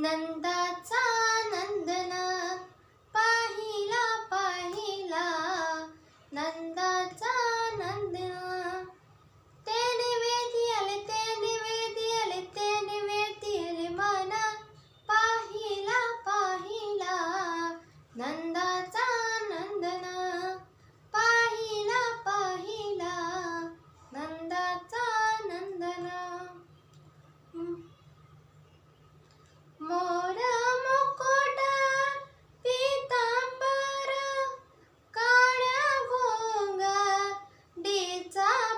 难道 sun.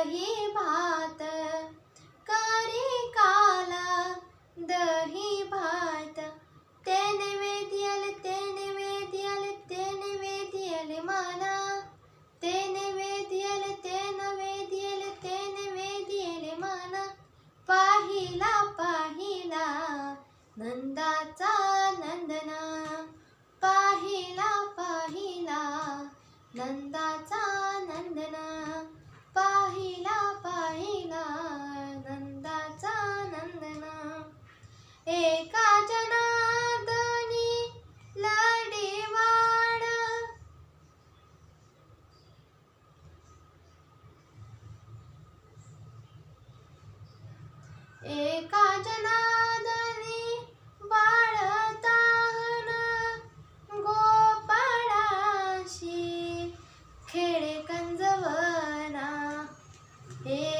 दही भात करे काला दही भात. ते वेदियल ते वेदियल ते नैवेद्यल माना. ते नैवेद्यल ते नैवेद्यल ते नैवेद्यल माना. पाहिला पाहिला नंदाचा नंदना. पाहिला पाहिला नंदाचा एका जनादनी बाळताना गोपाळाशी खेळ कंजवना. हे